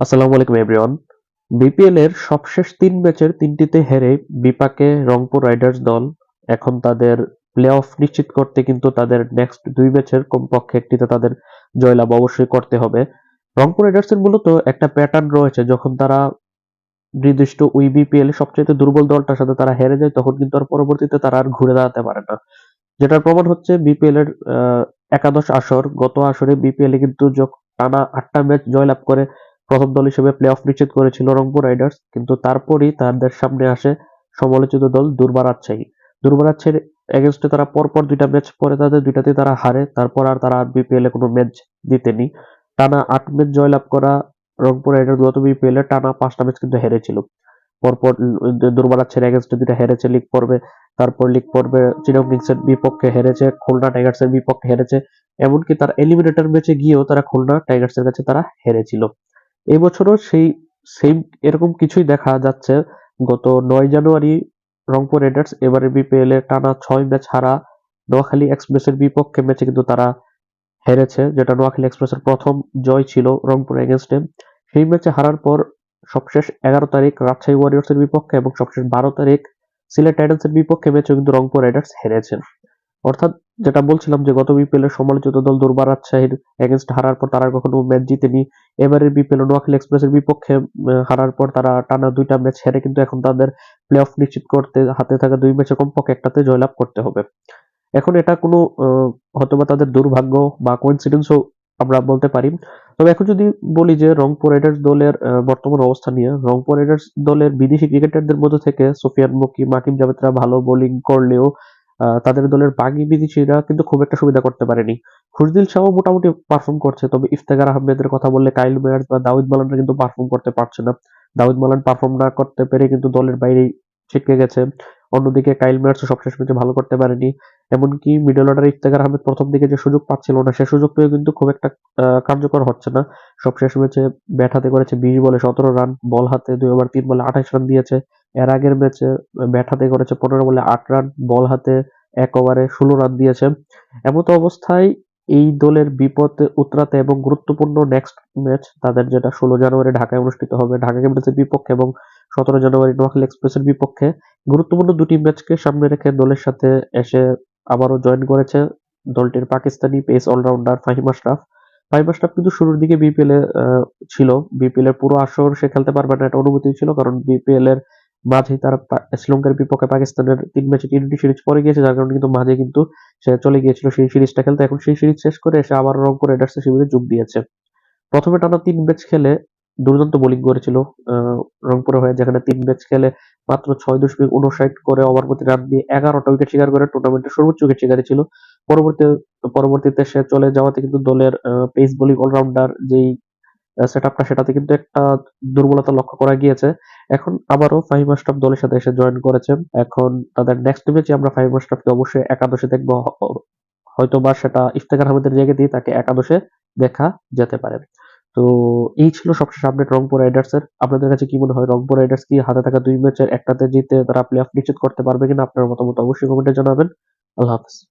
আসসালামু আলাইকুম everyone BPL এর সবশেষ তিন ম্যাচের তিনটিতে হেরে বিপাকে রংপুর রাইডার্স দল এখন তাদের প্লে অফ নিশ্চিত করতে কিন্তু তাদের নেক্সট দুই ম্যাচের কমপক্ষে একটিতে তাদের জয়লাভ অবশ্যই করতে হবে। রংপুর রাইডার্সের মূলত একটা প্যাটার্ন রয়েছে, যখন তারা নির্দিষ্ট ওই বিপিএল সবচেয়ে দুর্বল দলটার সাথে তারা হেরে যায়, তখন কিন্তু আর পরবর্তীতে তারা আর ঘুরে দাঁড়াতে পারে না। যেটার প্রমাণ হচ্ছে বিপিএল এর একাদশ আসর। গত আসরে বিপিএল এ কিন্তু টানা আটটা ম্যাচ জয়লাভ করে প্রথম দল হিসেবে প্লে অফ নিশ্চিত করেছিল রংপুর রাইডার্স, কিন্তু তারপরই তাদের সামনে আসে সমালোচিত দল দুর্বার রাজশাহী দুর্বার রাজশাহীর এগেনস্টে তারা পরপর দুইটা ম্যাচ পরে তাদের দুইটাতে তারা হারে, তারপর আর তারা বিপিএল এ কোনো ম্যাচ জিতেনি টানা আট ম্যাচ জয়লাভ করা রংপুর রাইডার্স গত বিপিএল এ টানা পাঁচটা ম্যাচ কিন্তু হেরেছিল। পরপর দুর্বার রাজশাহীর এগেনস্টে দুইটা হেরেছে লিগ পর্বে, তারপর লিগ পর্বে চিরং কিংসের বিপক্ষে হেরেছে, খুলনা টাইগার্সের বিপক্ষে হেরেছে, এমনকি তার এলিমিনেটর ম্যাচে গিয়েও তারা খুলনা টাইগার্সের কাছে তারা হেরেছিল। এই বছরও সেই সেম এরকম কিছুই দেখা যাচ্ছে। গত নয় জানুয়ারি রংপুর রাইডার্স এবারে বিপিএল এ টানা ছয় ম্যাচ হারা নোয়াখালী এক্সপ্রেসের বিপক্ষে ম্যাচে কিন্তু তারা হেরেছে, যেটা নোয়াখালী এক্সপ্রেসের প্রথম জয় ছিল রংপুর এগেনস্টে সেই ম্যাচে হারার পর সবশেষ এগারো তারিখ রাজশাহী ওয়ারিয়র্সের বিপক্ষে এবং সবশেষ বারো তারিখ সিলেট টাইটান্সের বিপক্ষে ম্যাচেও কিন্তু রংপুর রাইডার্স হেরেছেন। অর্থাৎ যেটা বলছিলাম যে গত বিপিএল এর সমালোচিত দল দুর্বার রাজশাহীর এগেনস্ট হারার পর তারা কখনো ম্যাচ জিতেনি। এবারের বিপিএল নোয়াখালী এক্সপ্রেসের বিপক্ষে হারার পর তারা টানা দুইটা ম্যাচ হেরে কিন্তু এখন তাদের প্লে অফ নিশ্চিত করতে হাতে থাকা দুই ম্যাচে কমপক্ষে একটাতে জয়লাভ করতে হবে। এখন এটা কোনো আহ, হয়তোবা তাদের দুর্ভাগ্য বা কোইন্সিডেন্সও আমরা বলতে পারি। তবে এখন যদি বলি যে রংপুর রাইডার্স দলের বর্তমান অবস্থা নিয়ে রংপুর রাইডার্স দলের বিদেশি ক্রিকেটারদের মধ্যে থেকে সোফিয়ান মুকিম মাকিম জাভেদরা ভালো বোলিং করলেও তাদের দলের বাকি বিদেশিরা কিন্তু খুব একটা সুবিধা করতে পারেনি। খুশদিল শাহ মোটামুটি পারফর্ম করছে, তবে ইফতেখার আহমেদের কথা বললে কাইল মেয়ার্স বা দাউদ মালানরা কিন্তু পারফর্ম করতে পারছে না। দাউদ মালান পারফর্ম না করতে পেরে কিন্তু দলের বাইরেই ছিটকে গেছে। অন্যদিকে কাইল মেয়ার্স সবশেষ ম্যাচে ভালো করতে পারেনি। এমনকি মিডল অর্ডার ইফতেখার আহমেদ প্রথম দিকে যে সুযোগ পাচ্ছিল না, সে সুযোগ পেয়ে কিন্তু খুব একটা কার্যকর হচ্ছে না। সবশেষ ম্যাচে ব্যাট হাতে করেছে বিশ বলে সতেরো রান, বল হাতে দুই ওভার, তিন বলে আঠাশ রান দিয়েছে। এর আগের ম্যাচে ব্যাট হাতে করেছে পনেরো বলে আট রান বল হাতে এক ওভারে ষোলো রান দিয়েছে। এমতো অবস্থায় এই দলের বিপদে উতরাতে এবং গুরুত্বপূর্ণ নেক্সট ম্যাচ তাদের যেটা ষোলো জানুয়ারি ঢাকায় অনুষ্ঠিত হবে, ঢাকা ক্যাপিটালসের বিপক্ষে এবং সতেরো জানুয়ারি নোয়াখালী এক্সপ্রেসের বিপক্ষে। গুরুত্বপূর্ণ দুটি ম্যাচকে সামনে রেখে দলের সাথে এসে আবারও জয়েন করেছে দলটির পাকিস্তানি পেস অলরাউন্ডার ফাহিম আশরাফ। ফাহিম আশরাফ কিন্তু শুরুর দিকে বিপিএল এ ছিল। বিপিএল এর পুরো আসর সে খেলতে পারবে না, এটা অনুমতি ছিল, কারণ বিপিএল এর মাঝে তার শ্রীলঙ্কার বিপক্ষে পাকিস্তানের তিন ম্যাচে টোয়েন্টি সিরিজ পরে গিয়েছে যার কারণে কিন্তু মাঝে কিন্তু সে চলে গিয়েছিল সেই সিরিজটা খেলতে। এখন সেই সিরিজ শেষ করে এসে আবার রংপুর রাইডার্সের শিবিরে যোগ দিয়েছে। প্রথমে টানা তিন ম্যাচ খেলে দুর্দান্ত বোলিং করেছিল আহ, রংপুরের হয়ে যেখানে তিন ম্যাচ খেলে মাত্র ছয় দশমিক উনষাট করে ওভার প্রতি রান দিয়ে এগারোটা উইকেট শিকার করে টুর্নামেন্টের সর্বোচ্চ উইকেট শিকারী ছিল। পরবর্তী পরবর্তীতে সে চলে যাওয়াতে কিন্তু দলের পেস বোলিং অলরাউন্ডার যেই সেট আপটা সেটাতে কিন্তু একটা দুর্বলতা লক্ষ্য করা গিয়েছে। এখন আবারও ফাহিম আশরাফ দলের সাথে এসে জয়েন করেছে। এখন তাদের নেক্সট ম্যাচে আমরা ফাহিম আশরাফকে অবশ্যই একাদশে দেখব। হয়তো বা সেটা ইফতেখার আহমেদের জায়গায় দিয়ে তাকে একাদশে দেখা যেতে পারে। তো এই ছিল সবশেষ আপডেট রংপুর রাইডার্স এর। আপনাদের কাছে কি মনে হয়? রংপুর রাইডার্স কি হাতে থাকা দুই ম্যাচের একটাতে জিতে তারা প্লে অফ নিশ্চিত করতে পারবে কিনা আপনার মতামত অবশ্যই কমেন্টে জানাবেন। আল্লাহ হাফেজ।